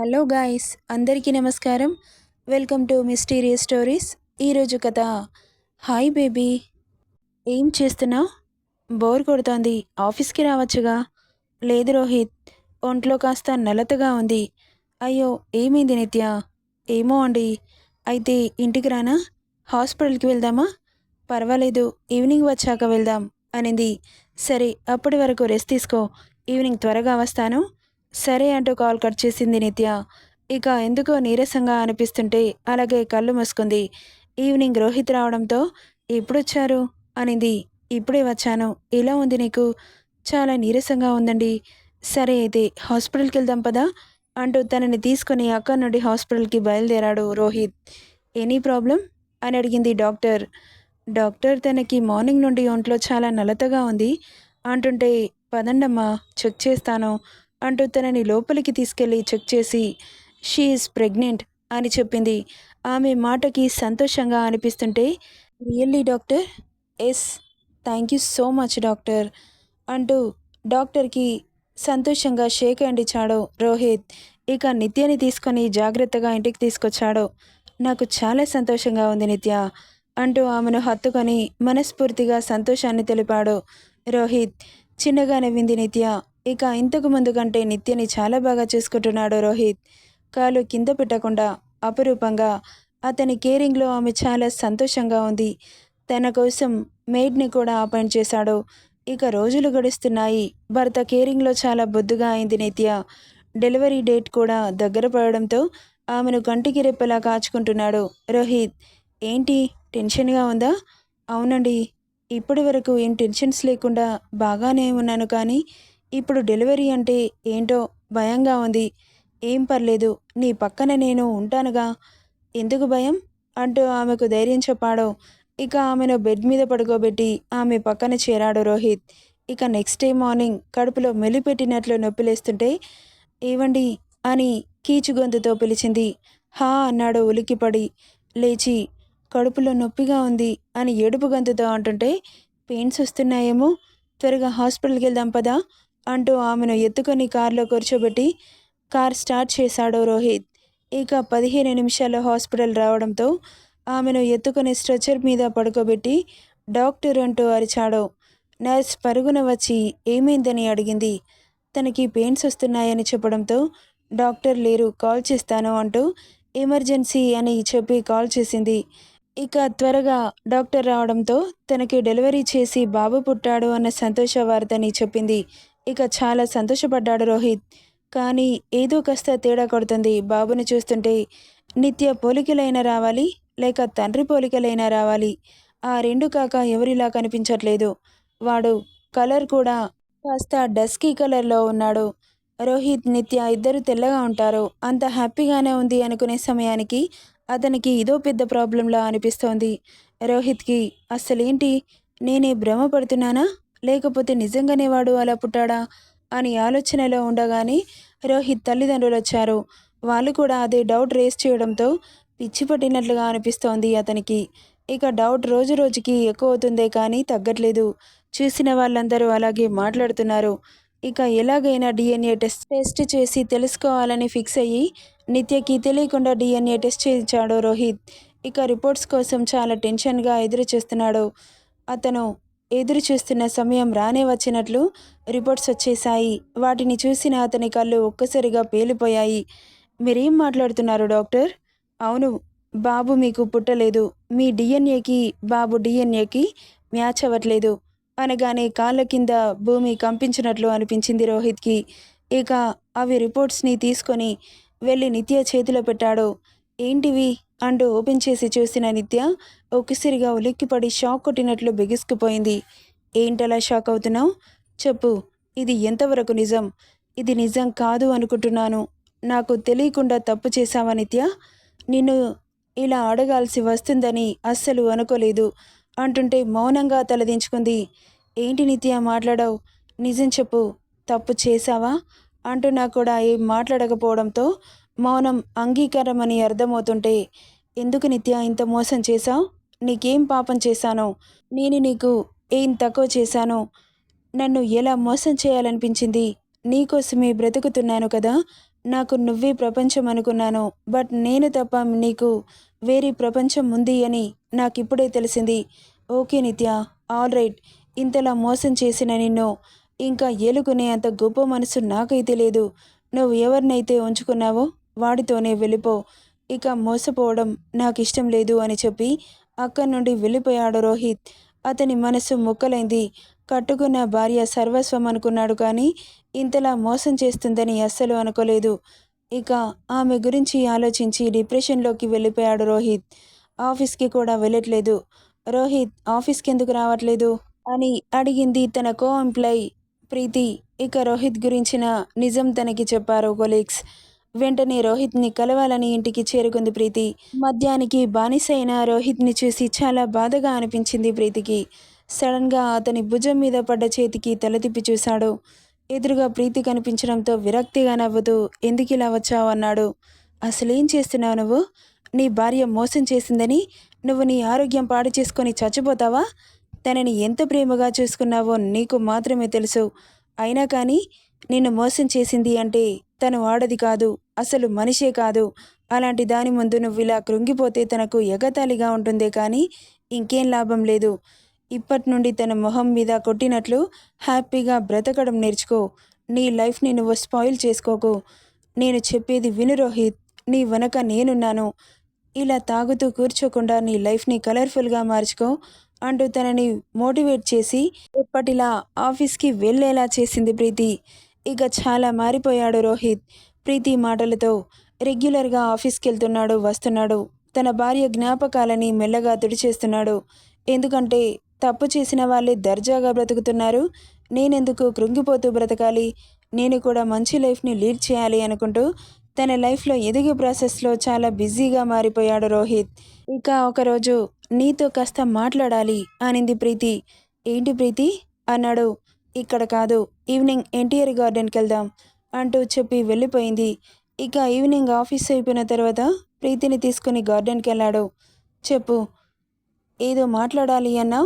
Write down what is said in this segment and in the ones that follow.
Hello guys అందరికీ నమస్కారం. Welcome to mysterious stories. ఈరోజు కథ. Hi baby. ఏం చేస్తున్నావు బోర్ కొడుతోంది. ఆఫీస్కి రావచ్చుగా? లేదు రోహిత్ ఒంట్లో కాస్త నలతగా ఉంది. అయ్యో ఏమైంది నిత్య? ఏమో అండి. అయితే ఇంటికి రానా? హాస్పిటల్కి వెళ్దామా? పర్వాలేదు ఈవినింగ్ వచ్చాక వెళ్దాం అనింది. సరే అప్పటి వరకు రెస్ట్ తీసుకో. ఈవినింగ్ త్వరగా వస్తాను. సరే అంటూ కాల్ కట్ చేసింది నిత్య. ఇక ఎందుకో నీరసంగా అనిపిస్తుంటే అలాగే కళ్ళు మూసుకుంది. ఈవినింగ్ రోహిత్ రావడంతో ఎప్పుడొచ్చారు అనింది. ఇప్పుడే వచ్చాను. ఎలా ఉంది నీకు? చాలా నీరసంగా ఉందండి. సరే అయితే హాస్పిటల్కి వెళ్దాం పదా? అంటూ తనని తీసుకుని అక్కడి నుండి హాస్పిటల్కి బయలుదేరాడు రోహిత్. ఎనీ ప్రాబ్లం అని అడిగింది డాక్టర్. డాక్టర్ తనకి మార్నింగ్ నుండి ఒంట్లో చాలా నలతగా ఉంది. అంటుంటే పదండమ్మా చెక్ చేస్తాను. అంటూ తనని లోపలికి తీసుకెళ్ళి చెక్ చేసి షీఈస్ ప్రెగ్నెంట్ అని చెప్పింది. ఆమె మాటకి సంతోషంగా అనిపిస్తుంటే really doctor? Yes thank you so much doctor అంటూ డాక్టర్కి సంతోషంగా షేక్ హ్యాండ్ ఇచ్చాడు రోహిత్. ఇక నిత్యని తీసుకొని జాగ్రత్తగా ఇంటికి తీసుకొచ్చాడు. నాకు చాలా సంతోషంగా ఉంది నిత్య అంటూ ఆమెను హత్తుకొని మనస్ఫూర్తిగా సంతోషాన్ని తెలిపాడు రోహిత్. చిన్నగా నవ్వింది నిత్య. ఇక ఇంతకు ముందు కంటే నిత్యని చాలా బాగా చేసుకుంటున్నాడు రోహిత్. కాలు కింద పెట్టకుండా అపురూపంగా అతని కేరింగ్లో ఆమె చాలా సంతోషంగా ఉంది. తన కోసం మెయిడ్ని కూడా అపాయింట్ చేశాడు. ఇక రోజులు గడుస్తున్నాయి. భర్త కేరింగ్లో చాలా బొద్దుగా అయింది నిత్య. డెలివరీ డేట్ కూడా దగ్గర పడడంతో ఆమెను కంటికి రెప్పలా కాచుకుంటున్నాడు రోహిత్. ఏంటి? టెన్షన్గా ఉందా? అవునండి. ఇప్పటి వరకు ఏం టెన్షన్స్ లేకుండా బాగానే ఉన్నాను కానీ ఇప్పుడు డెలివరీ అంటే ఏంటో భయంగా ఉంది. ఏం పర్లేదు నీ పక్కన నేను ఉంటానుగా. ఎందుకు భయం? అంటూ ఆమెకు ధైర్యం చెప్పాడో. ఇక ఆమెను బెడ్ మీద పడుకోబెట్టి ఆమె పక్కన చేరాడు రోహిత్. ఇక నెక్స్ట్ డే మార్నింగ్ కడుపులో మెలిపెట్టినట్లు నొప్పిలేస్తుంటే ఏవండి? అని కీచు గొంతుతో పిలిచింది. హా అన్నాడు ఉలిక్కిపడి. లేచి కడుపులో నొప్పిగా ఉంది అని ఏడుపు గొంతుతో అంటుంటే పెయిన్స్ వస్తున్నాయేమో త్వరగా హాస్పిటల్కి వెళ్దాం పదా అంటూ ఆమెను ఎత్తుకొని కారులో కూర్చోబెట్టి కార్ స్టార్ట్ చేశాడు రోహిత్. ఇక పదిహేను నిమిషాల్లో హాస్పిటల్ రావడంతో ఆమెను ఎత్తుకొని స్ట్రెచర్ మీద పడుకోబెట్టి డాక్టర్ అంటూ అరిచాడు. నర్స్ పరుగున వచ్చి ఏమైందని అడిగింది. తనకి పెయిన్స్ వస్తున్నాయని చెప్పడంతో డాక్టర్ లేరు కాల్ చేస్తాను అంటూ ఎమర్జెన్సీ అని చెప్పి కాల్ చేసింది. ఇక త్వరగా డాక్టర్ రావడంతో తనకి డెలివరీ చేసి బాబు పుట్టాడు అన్న సంతోష వార్తని చెప్పింది ఇక చాలా సంతోషపడ్డాడు రోహిత్. కానీ ఏదో కాస్త తేడా కొడుతుంది. బాబుని చూస్తుంటే నిత్య పోలికలైనా రావాలి లేక తండ్రి పోలికలైనా రావాలి. ఆ రెండు కాక ఎవరిలా కనిపించట్లేదు. వాడు కలర్ కూడా కాస్త డస్కీ కలర్లో ఉన్నాడు. రోహిత్ నిత్య ఇద్దరు తెల్లగా ఉంటారు. అంత హ్యాపీగానే ఉంది అనుకునే సమయానికి అతనికి ఇదో పెద్ద ప్రాబ్లంలా అనిపిస్తోంది. రోహిత్కి అస్సలేంటి నేనే భ్రమపడుతున్నానా? లేకపోతే నిజంగానే వాడు అలా పుట్టాడా? అని ఆలోచనలో ఉండగానే రోహిత్ తల్లిదండ్రులు వచ్చారు. వాళ్ళు కూడా అదే డౌట్ రేస్ చేయడంతో పిచ్చి పట్టినట్లుగా అనిపిస్తోంది అతనికి. ఇక డౌట్ రోజు రోజుకి ఎక్కువ అవుతుందే కానీ తగ్గట్లేదు. చూసిన వాళ్ళందరూ అలాగే మాట్లాడుతున్నారు. ఇక ఎలాగైనా డిఎన్ఏ టెస్ట్ టెస్ట్ చేసి తెలుసుకోవాలని ఫిక్స్ అయ్యి నిత్యకి తెలియకుండా డిఎన్ఏ టెస్ట్ చేయించాడు రోహిత్. ఇక రిపోర్ట్స్ కోసం చాలా టెన్షన్గా ఎదురు చూస్తున్నాడు అతను. ఎదురు చూస్తున్న సమయం రానే వచ్చినట్లు రిపోర్ట్స్ వచ్చేశాయి. వాటిని చూసిన అతని కళ్ళు ఒక్కసారిగా పేలిపోయాయి. మీరేం మాట్లాడుతున్నారు డాక్టర్? అవును బాబు మీకు పుట్టలేదు. మీ డిఎన్ఏకి బాబు డిఎన్ఏకి మ్యాచ్ అవ్వట్లేదు. అనగానే కాళ్ళ కింద భూమి కంపించినట్లు అనిపించింది రోహిత్కి. ఇక అవి రిపోర్ట్స్ని తీసుకొని వెళ్ళి నిత్య చేతిలో పెట్టాడు. ఏంటివి? అంటూ ఓపెన్ చేసి చూసిన నిత్య ఒక్కసారిగా ఉలిక్కిపడి షాక్ కొట్టినట్లు బిగుసుకుపోయింది. ఏంటలా షాక్ అవుతున్నావు? చెప్పు. ఇది ఎంతవరకు నిజం? ఇది నిజం కాదు అనుకుంటున్నాను. నాకు తెలియకుండా తప్పు చేశావా నిత్య? నిన్ను ఇలా అడగాల్సి వస్తుందని అస్సలు అనుకోలేదు. అంటుంటే మౌనంగా తలదించుకుంది. ఏంటి నిత్య మాట్లాడావు? నిజం చెప్పు. తప్పు చేశావా? అంటున్నా కూడా ఏం మాట్లాడకపోవడంతో మౌనం అంగీకారం అని అర్థమవుతుంటే ఎందుకు నిత్య ఇంత మోసం చేశావు? నీకేం పాపం చేశానో? నేను నీకు ఏం తక్కువ చేశానో? నన్ను ఎలా మోసం చేయాలనిపించింది? నీకోసమే బ్రతుకుతున్నాను కదా? నాకు నువ్వే ప్రపంచం అనుకున్నాను. బట్ నేను తప్ప నీకు వేరే ప్రపంచం ఉంది అని నాకిప్పుడే తెలిసింది. ఓకే నిత్య ఆల్ రైట్. ఇంతలా మోసం చేసిన నిన్ను ఇంకా ఏలుకునే అంత గొప్ప మనసు నాకైతే లేదు. నువ్వు ఎవరినైతే ఉంచుకున్నావో వాడితోనే వెళ్ళిపో. ఇక మోసపోవడం నాకు ఇష్టం లేదు అని చెప్పి అక్కడి నుండి వెళ్ళిపోయాడు రోహిత్. అతని మనసు ముక్కలైంది. కట్టుకున్న భార్య సర్వస్వం అనుకున్నాడు కానీ ఇంతలా మోసం చేస్తుందని అస్సలు అనుకోలేదు. ఇక ఆమె గురించి ఆలోచించి డిప్రెషన్లోకి వెళ్ళిపోయాడు రోహిత్. ఆఫీస్కి కూడా వెళ్ళట్లేదు. రోహిత్ ఆఫీస్కి ఎందుకు రావట్లేదు? అని అడిగింది తన కో ఎంప్లాయ్ ప్రీతి. ఇక రోహిత్ గురించిన నిజం తనకి చెప్పారు కొలీగ్స్. వెంటనే రోహిత్ని కలవాలని ఇంటికి చేరుకుంది ప్రీతి. మద్యానికి బానిసైన రోహిత్ని చూసి చాలా బాధగా అనిపించింది ప్రీతికి. సడన్గా అతని భుజం మీద పడ్డ చేతికి తల తిప్పి చూశాడు. ఎదురుగా ప్రీతి కనిపించడంతో విరక్తిగా నవ్వుతూ ఎందుకు ఇలా వచ్చావు? అన్నాడు. అసలేం చేస్తున్నావు నువ్వు? నీ భార్య మోసం చేసిందని? నువ్వు నీ ఆరోగ్యం పాడు చేసుకొని చచ్చిపోతావా? తనని ఎంత ప్రేమగా చూసుకున్నావో నీకు మాత్రమే తెలుసు. అయినా కానీ నిన్ను మోసం చేసింది అంటే తను ఆడది కాదు అసలు మనిషే కాదు. అలాంటి దాని ముందు నువ్వు ఇలా కృంగిపోతే తనకు ఎగతాళిగా ఉంటుందే కానీ ఇంకేం లాభం లేదు. ఇప్పటి నుండి తన మొహం మీద కొట్టినట్లు హ్యాపీగా బ్రతకడం నేర్చుకో. నీ లైఫ్ని నువ్వు స్పాయిల్ చేసుకోకు. నేను చెప్పేది విను రోహిత్ నీ వెనక నేనున్నాను. ఇలా తాగుతూ కూర్చోకుండా నీ లైఫ్ని కలర్ఫుల్గా మార్చుకో అంటూ తనని మోటివేట్ చేసి ఎప్పటిలా ఆఫీస్కి వెళ్ళేలా చేసింది ప్రీతి. ఇక చాలా మారిపోయాడు రోహిత్. ప్రీతి మాటలతో రెగ్యులర్గా ఆఫీస్కి వెళ్తున్నాడు వస్తున్నాడు. తన భార్య జ్ఞాపకాలని మెల్లగా తుడిచేస్తున్నాడు. ఎందుకంటే తప్పు చేసిన వాళ్ళే దర్జాగా బ్రతుకుతున్నారు. నేనెందుకు కృంగిపోతూ బ్రతకాలి? నేను కూడా మంచి లైఫ్ని లీడ్ చేయాలి అనుకుంటూ తన లైఫ్లో ఎదిగే ప్రాసెస్లో చాలా బిజీగా మారిపోయాడు రోహిత్. ఇక ఒకరోజు నీతో కాస్త మాట్లాడాలి అనింది ప్రీతి. ఏంటి ప్రీతి? అన్నాడు. ఇక్కడ కాదు ఈవినింగ్ ఎన్టీఆర్ గార్డెన్కి వెళ్దాం అంటూ చెప్పి వెళ్ళిపోయింది. ఇక ఈవినింగ్ ఆఫీస్ అయిపోయిన తర్వాత ప్రీతిని తీసుకుని గార్డెన్కి వెళ్ళాడు చెప్పు ఏదో మాట్లాడాలి అన్నా?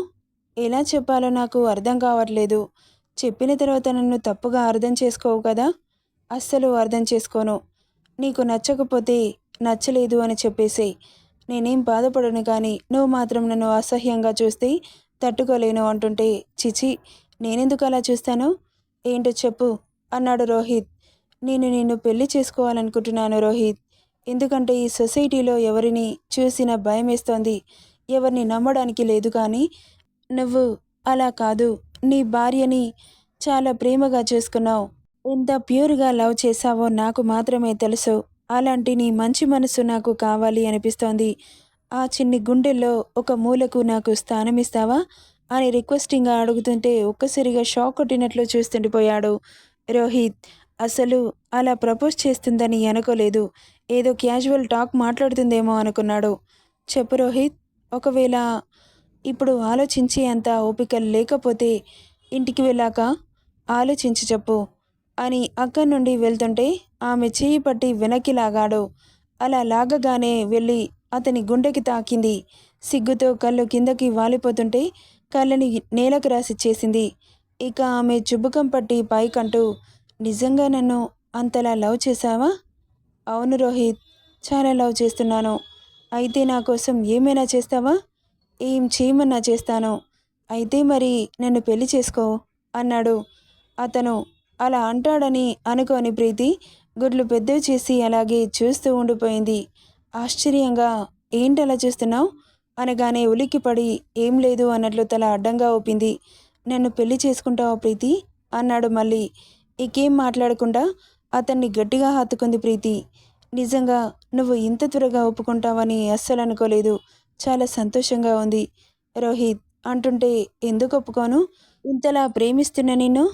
ఎలా చెప్పాలో నాకు అర్థం కావట్లేదు. చెప్పిన తర్వాత నన్ను తప్పుగా అర్థం చేసుకోవు కదా? అస్సలు అర్థం చేసుకోను. నీకు నచ్చకపోతే నచ్చలేదు అని చెప్పేసేయ్. నేనేం బాధపడను కానీ నువ్వు మాత్రం నన్ను అసహ్యంగా చూస్తే తట్టుకోలేను అంటుంటే చిచి నేనెందుకు అలా చూస్తాను? ఏంటో చెప్పు అన్నాడు రోహిత్. నేను నిన్ను పెళ్ళి చేసుకోవాలనుకుంటున్నాను రోహిత్. ఎందుకంటే ఈ సొసైటీలో ఎవరిని చూసినా భయం వేస్తోంది ఎవరిని నమ్మడానికి లేదు కానీ నువ్వు అలా కాదు. నీ భార్యని చాలా ప్రేమగా చూసుకున్నావు. ఎంత ప్యూర్గా లవ్ చేశావో నాకు మాత్రమే తెలుసు. అలాంటి నీ మంచి మనసు నాకు కావాలి అనిపిస్తోంది. ఆ చిన్ని గుండెల్లో ఒక మూలకు నాకు స్థానం ఇస్తావా అని రిక్వెస్టింగ్గా అడుగుతుంటే ఒక్కసారిగా షాక్ కొట్టినట్లు చూస్తుండిపోయాడు రోహిత్ అసలు అలా ప్రపోజ్ చేస్తుందని అనుకోలేదు. ఏదో క్యాజువల్ టాక్ మాట్లాడుతుందేమో అనుకున్నాడు. చెప్పు రోహిత్ ఒకవేళ ఇప్పుడు ఆలోచించి అంత ఓపిక లేకపోతే ఇంటికి వెళ్ళాక ఆలోచించి చెప్పు అని అక్కడి నుండి వెళ్తుంటే ఆమె చేయి పట్టి వెనక్కి లాగాడు. అలా లాగగానే వెళ్ళి అతని గుండెకి తాకింది. సిగ్గుతో కళ్ళు కిందకి వాలిపోతుంటే కళ్ళని నేలకు రాసిచ్చేసింది ఇక ఆమె చుబుకం పట్టి పైకంటూ నిజంగా నన్ను అంతలా లవ్ చేశావా? అవును రోహిత్ చాలా లవ్ చేస్తున్నాను. అయితే నా కోసం ఏమైనా చేస్తావా? ఏం చేయమన్నా చేస్తాను. అయితే మరి నన్ను పెళ్ళి చేసుకో అన్నాడు. అతను అలా అంటాడని అనుకోని ప్రీతి గుడ్లు పెద్దవి చేసి అలాగే చూస్తూ ఉండిపోయింది. ఆశ్చర్యంగా ఏంటలా చూస్తున్నావు? అనగానే ఉలిక్కిపడి ఏం లేదు అన్నట్లు తల అడ్డంగా ఊపింది. నన్ను పెళ్ళి చేసుకుంటావా ప్రీతి? అన్నాడు మళ్ళీ. ఇకేం మాట్లాడకుండా అతన్ని గట్టిగా హత్తుకుంది ప్రీతి. నిజంగా నువ్వు ఇంత త్వరగా ఒప్పుకుంటావని అస్సలు అనుకోలేదు. చాలా సంతోషంగా ఉంది. రోహిత్ అంటుంటే ఎందుకు ఒప్పుకోను? ఇంతలా ప్రేమిస్తున్న నిన్ను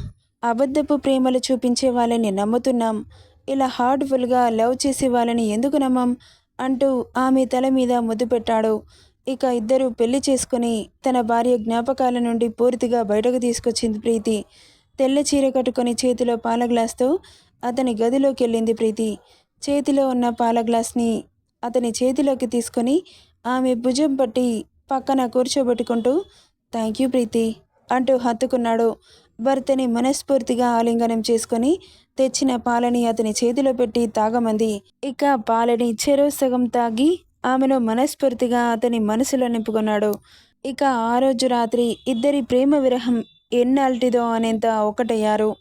అబద్ధపు ప్రేమలు చూపించే వాళ్ళని నమ్ముతున్నాం. ఇలా హార్ట్ఫుల్గా లవ్ చేసే వాళ్ళని ఎందుకు నమ్మం? అంటూ ఆమె తల మీద ముద్దు పెట్టాడు. ఇక ఇద్దరు పెళ్ళి చేసుకుని తన భార్య జ్ఞాపకాల నుండి పూర్తిగా బయటకు తీసుకొచ్చింది ప్రీతి. తెల్ల చీర కట్టుకొని చేతిలో పాల గ్లాస్తో అతని గదిలోకి వెళ్ళింది ప్రీతి. చేతిలో ఉన్న పాల గ్లాస్ని అతని చేతిలోకి తీసుకొని ఆమె భుజం పట్టి పక్కన కూర్చోబెట్టుకుంటూ థ్యాంక్ యూ ప్రీతి అంటూ హత్తుకున్నాడు. భర్తని మనస్ఫూర్తిగా ఆలింగనం చేసుకొని తెచ్చిన పాలని అతని చేతిలో పెట్టి తాగమంది. ఇక పాలని చెరో సగం తాగి ఆమెను మనస్ఫూర్తిగా అతని మనసులో నింపుకున్నాడు. ఇక ఆ రోజు రాత్రి ఇద్దరి ప్రేమ విరహం ఎన్నాల్టిదో అనేంత ఒకటయ్యారు.